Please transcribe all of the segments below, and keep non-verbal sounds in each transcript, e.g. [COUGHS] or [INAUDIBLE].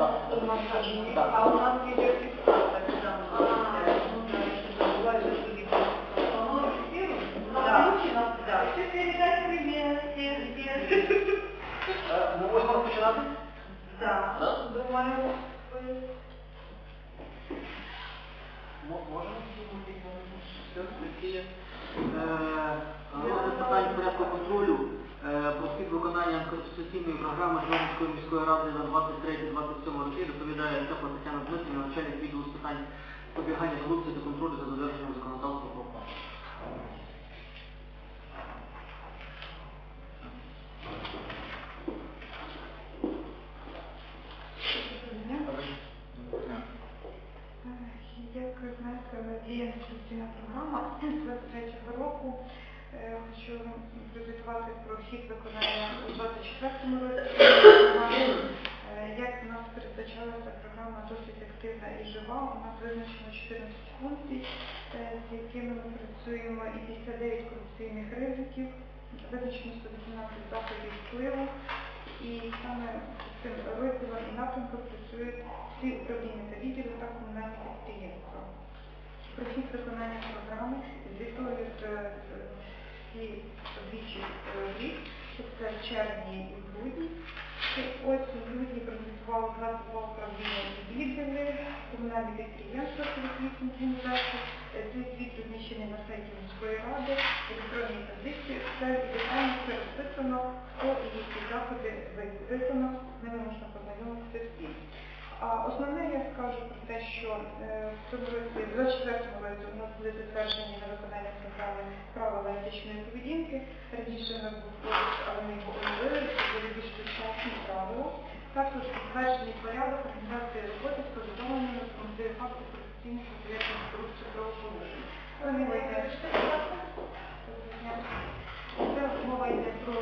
Хорошо, так. Так. А у нас відеофіксація так само. Все передать привет, всех, всех. Е, Ну, можна починати? Да. Да? Думаю, Можемо? Все, які є. Розгляд питань порядку контролю е, слід виконання конституційної програми Житомирської міської ради на 23-27 роки доповідає Тепла Тетяна Дмитрівна, начальник відділу з питань запобігання корупції та контролю за додержанням законодавства про. Як ви знаєте, діє інституційна програма з 23 року. Е, Хочу презентувати про хід виконання у 24 році. програми. [COUGHS] Е, Як в нас передбачалася програма досить активна і жива. У нас визначено 14 функцій, е, з якими ми працюємо і 59 корупційних ризиків, визначено 118 заходів впливу. І саме з цим розділом і напрямком працюють всі управління та відділи та комунальні підприємства. Про хід виконання програми звітують всі двічі в рік, це в червні і в грудні. Ось у грудні прозвітували 22 управління відділи, комунальні підприємства, 48 організацій. Е, Цей звіт розміщений на сайті міської ради, електронній таблиці, все детально все розписано, хто і які заходи ви- з ними можна познайомитися всім. А основне я скажу про те, що е, в цьому році, 24 році у нас були затверджені на виконання програми правила етичної поведінки. Раніше у нас був кодекс, але ми його оновили, це більш сучасні правила. Також затверджений порядок організації роботи з повідомленнями про можливі факти корупційних з корупцією правопорушень. Це мова йде це мова йде про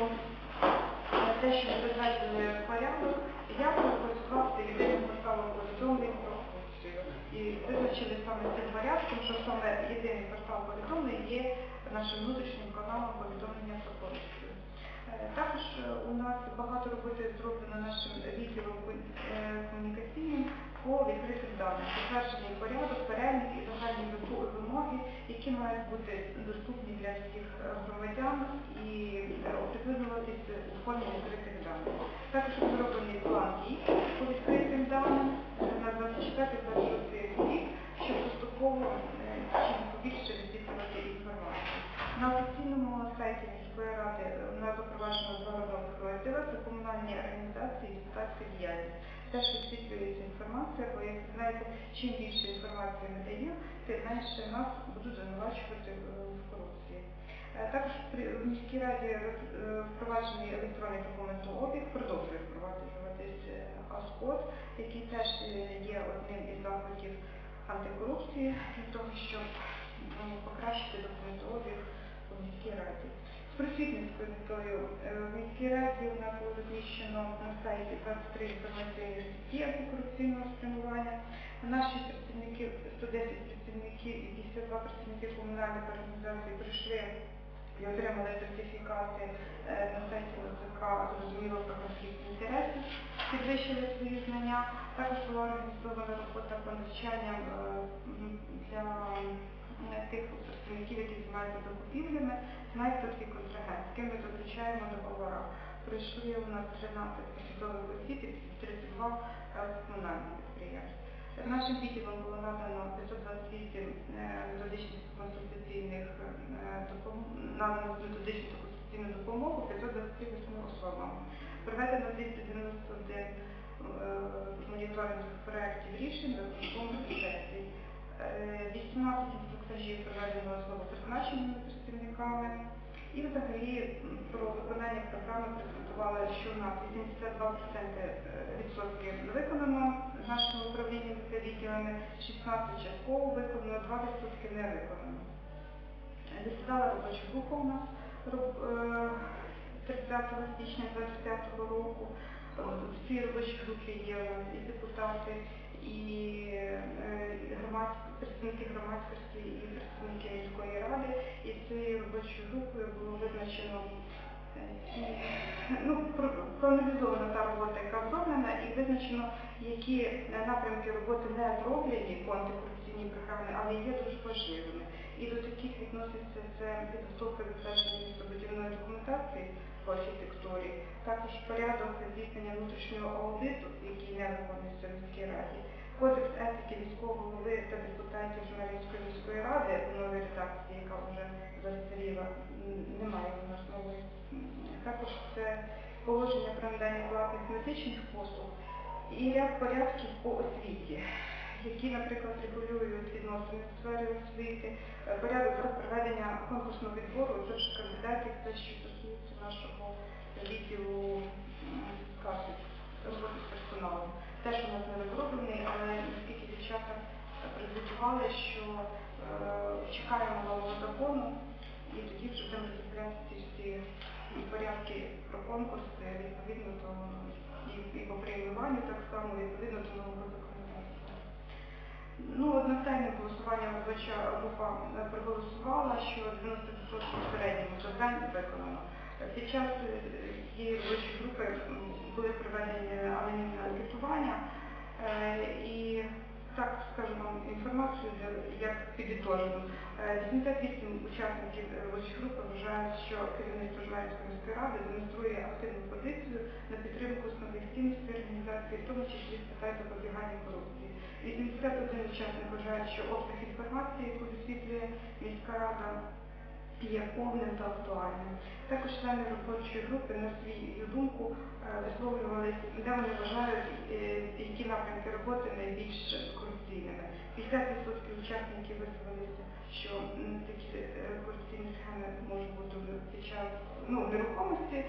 е, те, що ми затвердили порядок, як користуватися єдиним порталом повідомлень про корупцію. І визначили саме цим порядком, що саме єдиний портал повідомлень є нашим внутрішнім каналом повідомлення про корупцію. Е, Також е, у нас багато роботи зроблено нашим відділом е, комунікаційним по відкритим даним. Затверджений порядок, перелік і загальні вимоги- які мають бути доступні для всіх е, громадян і е, оприлюднюватися у формі відкритих даних. Також розроблений план дій по відкритим даним на 24-26 рік, щоб поступово е, чим побільше висвітлювати інформацію. На офіційному сайті міської ради у нас запроваджено два розділи це комунальні організації і депутатська діяльність. Теж висвітлюється інформація, бо як ви знаєте, чим більше інформації ми даємо, тим менше нас будуть звинувачувати е, в корупції. Е, Також в міській раді е, впроваджений електронний документообіг, продовжує впроваджуватись АСКОД, який теж є одним із заходів антикорупції для того, щоб покращити документообіг у міській раді. Просвітницькою е, в міській раді у нас було розміщено на сайті 23 інформаційні антикорупційного спрямування. Наші працівники, 110 працівників і 52 працівники комунальних організацій прийшли і отримали сертифікати е, на сайті НЦК, зрозуміло про конфлікт інтересів, підвищили свої знання. Також була організована робота по навчанням е, для тих працівників, які займаються закупівлями, такий контрагент, з ким ми заключаємо договори. Прийшли у нас 13 посадових осіб і 32 е, комунальних підприємств. Нашим відділом було надано 528 е, методичних консультаційних е, методичну консультаційну допомогу 528 особам. Проведено 291 е, моніторингових проєктів рішень за сесій. Е, 18 інструктажів проведено з новопризначеними працівниками. І взагалі про виконання програми презентували, що у нас 82% відсотків виконано нашими управліннями та відділами, 16 частково виконано, 2% не виконано. Е, Засідала робоча група у нас роб- е, 30 січня 2025 року. В цій робочій групі є і депутати, і е, громадські, представники громадськості, і представники міської ради. І робочою групою було визначено ну, проаналізована та робота, яка зроблена, і визначено, які е, напрямки роботи не зроблені по антикорупційній програмі, але є дуже важливими. І до таких відноситься це підготовка затвердження містобудівної документації по архітектурі, також порядок здійснення внутрішнього аудиту, який не виконується в міській раді, кодекс етики військового голови та депутатів Жмеринської міської ради у новій редакції, яка вже застаріла, немає у нас нової. Також це положення про надання платних медичних послуг і ряд порядків по освіті, які, наприклад, регулюють відносини в сфері освіти, е, порядок проведення конкурсного відбору це кандидатів, те, що стосується нашого відділу роботи з персоналом. Теж у нас не розроблений, але наскільки дівчата презентували, що е, чекаємо нового закону, і тоді вже будемо розробляти всі порядки про конкурси відповідно до і, і по прийменуванню так само, відповідно до нового законодавства. Ну, одностайне голосування робоча група е, проголосувала, що 90% в середньому завдань виконано. Під час е, цієї робочої групи були проведені анонімне анкетування е, і так скажу вам інформацію, як підітожено. Е, 88 учасників робочої групи вважають, що керівництво Жмеринської міської ради демонструє активну позицію на підтримку основних цінностей організації, в тому числі з питань запобігання корупції. 81 учасник вважає, що обсяг інформації, яку висвітлює міська рада, є повним та актуальним. Також члени робочої групи на свою думку е, висловлювалися, де вони вважають, е, які напрямки роботи найбільш корупційними. 50% учасників висловилися, що такі е, корупційні схеми можуть бути під час ну, нерухомості,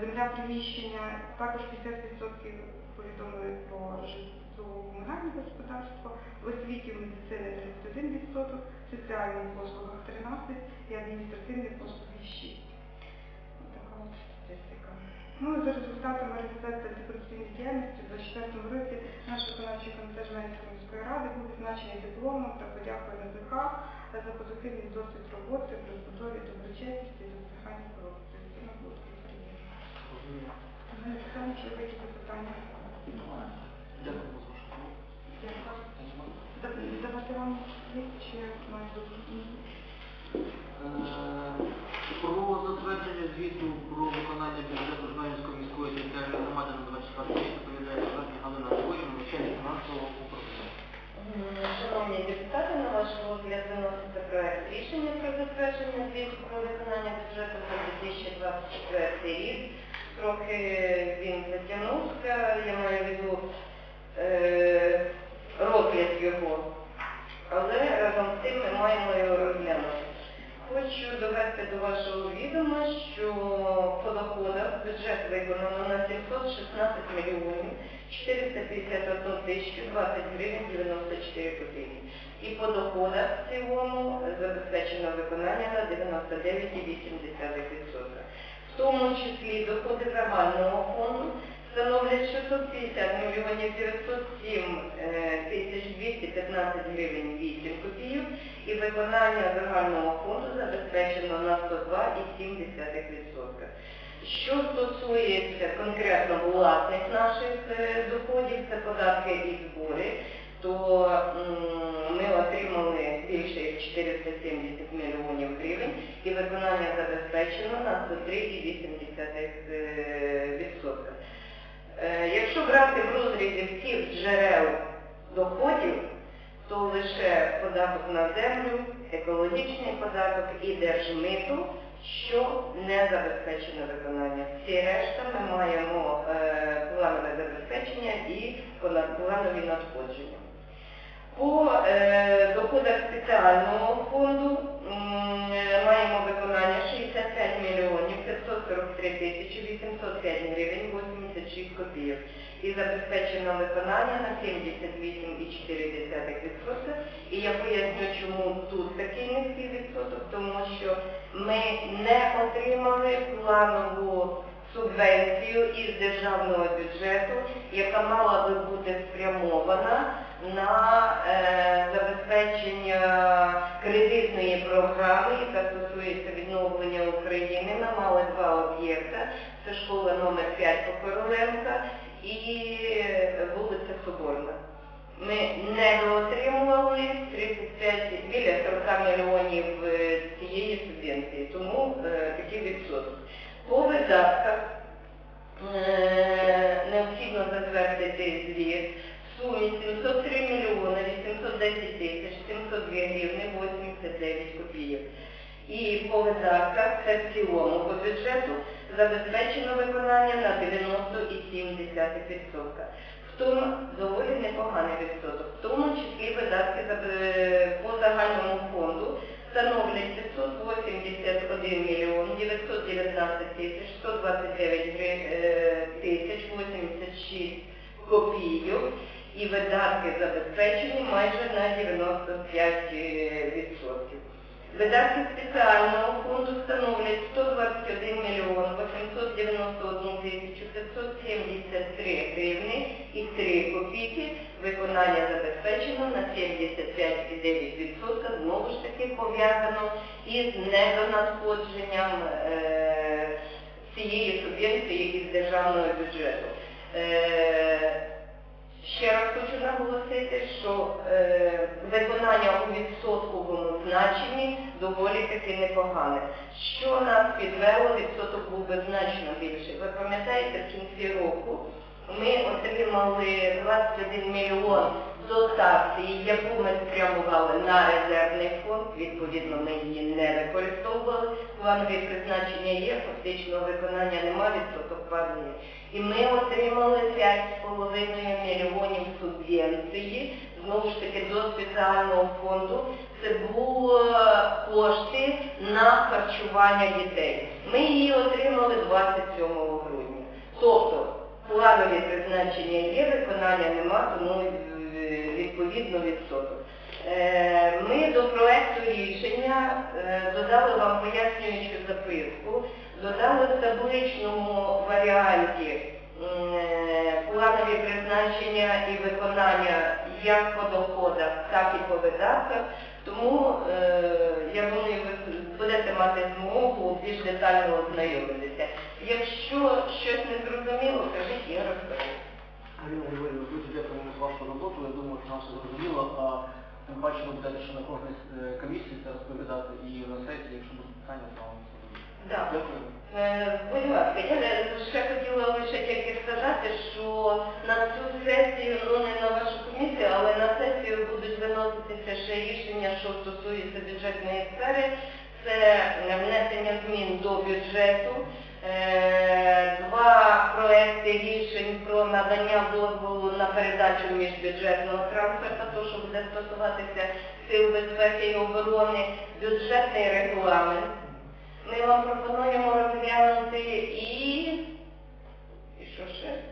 земля приміщення. Також 50% повідомили про житлово-комунальне господарство, в освіті в медицині 31%, в соціальних послугах 13% і адміністративні послуги 6%. Така от статистика. Ну і за результатами реалізації антикорупційної діяльності у 2024 році наш виконавчий комітет Жмеринської міської ради був відзначений дипломом та подякою НЗК за позитивний досвід роботи при збудові доброчесності і запобіганні корупції. Це на було приємно. Дякую Давати вам чи маю бути? Е, Про затвердження звіту про виконання бюджету Жмеринської міської територіальної громади на 24 рік доповідає Верхня Галина Григорівна, начальник фінансового управління. Шановні депутати, на ваш розгляд виноситься проект рішення про затвердження звіту про виконання бюджету за 2024 рік. Трохи він затягнувся, я маю в виду е, розгляд його, але разом з тим ми маємо його розглянути. Хочу довести до вашого відома, що по доходах бюджет виконано на 716 мільйонів 451 тисячу 20 гривень 94 копійки. І по доходах в цілому забезпечено виконання на 99,8%. В тому числі доходи загального фонду становлять 650 мільйонів 907 е, тисяч 215 гривень 8 копійок і виконання загального фонду забезпечено на 102,7%. Що стосується конкретно власних наших е, доходів, це податки і збори, то ми отримали більше як 470 мільйонів гривень і виконання забезпечено на 103,8%. Е, Якщо брати в розрізі всіх джерел доходів, то лише податок на землю, екологічний податок і держмито, що не забезпечено виконання. Всі решта ми маємо е, планове забезпечення і планові надходження. По е, доходах спеціального фонду маємо виконання 65 мільйонів 543 тисячі 805 гривень 86 копійок і забезпечено виконання на 78,4%. І я поясню, чому тут такий низький відсоток, тому що ми не отримали планову субвенцію із державного бюджету, яка мала би бути спрямована на Соборна. Ми не отримували 35, біля 40 мільйонів е, цієї субвенції, тому е, такий відсоток. По видатках е, необхідно затвердити звіт в сумі 703 мільйони 810 тисяч 702 гривни 89 копійок. І по видатках це в цілому по бюджету забезпечено виконання на 90,7%. Тому доволі непоганий відсоток. В тому числі видатки по загальному фонду становлять 581 мільйон 919 тисяч 129 е, тисяч 86 копійок і видатки забезпечені майже на 95%. Видатки спеціального фонду становлять 121 мільйон 891 тисячу 573 гривни і 3 копійки. Виконання забезпечено на 75,9%, знову ж таки пов'язано із недонадходженням е, цієї субвенції із державного бюджету. Е, наголосити, що е, виконання у відсотковому значенні доволі таки непогане. Що нас підвело, відсоток був би значно більший. Ви пам'ятаєте, в кінці року ми отримали 21 мільйон дотації, яку ми спрямували на резервний фонд, відповідно ми її не використовували. Планові призначення є, фактичного виконання немає, відсоток падає. І ми отримали 5,5 мільйонів субвенції, знову ж таки до спеціального фонду. Це були кошти на харчування дітей. Ми її отримали 27 грудня. Тобто планові призначення є, виконання нема, тому е, відповідно відсоток. Е, Ми до проекту рішення е, додали вам пояснюючу записку, додали в табличному варіанті планові призначення і виконання як по доходах, так і по видатках. Тому е, я думаю, ви будете мати змогу більш детально ознайомитися. Якщо щось не зрозуміло, кажіть, я Григорівна, дуже дякуємо за вашу роботу. Я думаю, що нам все зрозуміло. А тим ще на кожній е, комісії це розповідати і на сесії, якщо будуть питання, то вам. Да. Е, Будь ласка, я ще хотіла лише тільки сказати, що на цю сесію, ну не на вашу комісію, але на сесію будуть виноситися ще рішення, що стосується бюджетної сфери. Це внесення змін до бюджету, е, два проекти рішень про надання дозволу на передачу міжбюджетного трансферту, то, що буде стосуватися сил безпеки і оборони, бюджетний регламент. Ми вам пропонуємо розглянути і... і що ще?